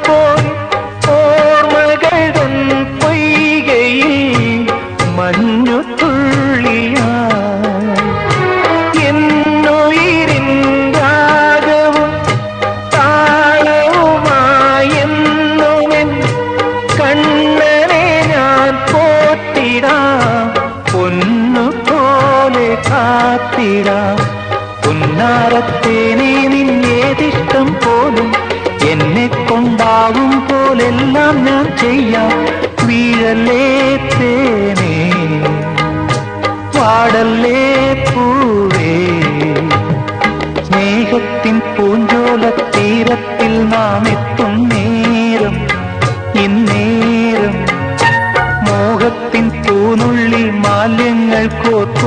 போல் ഓർമ്മകളുടൻ പൊയ്കയിൽ മഞ്ഞു തുള്ളിയായി എന്നുയിരിൻ നിന്നേതിഷ്ടം പോ ആവും പോലെല്ലാം ഞാൻ ചെയ്യാം. വീഴല്ലേ തേനേ? പാടല്ലേ പൂവേ? സ്നേഹത്തിൻ പൂഞ്ചോല തീരത്തിൽ നാം എത്തും നേരം ഇന്നേരം. മോഹത്തിൻ പൂനുള്ളി മാലിന്യങ്ങൾ കോർത്തു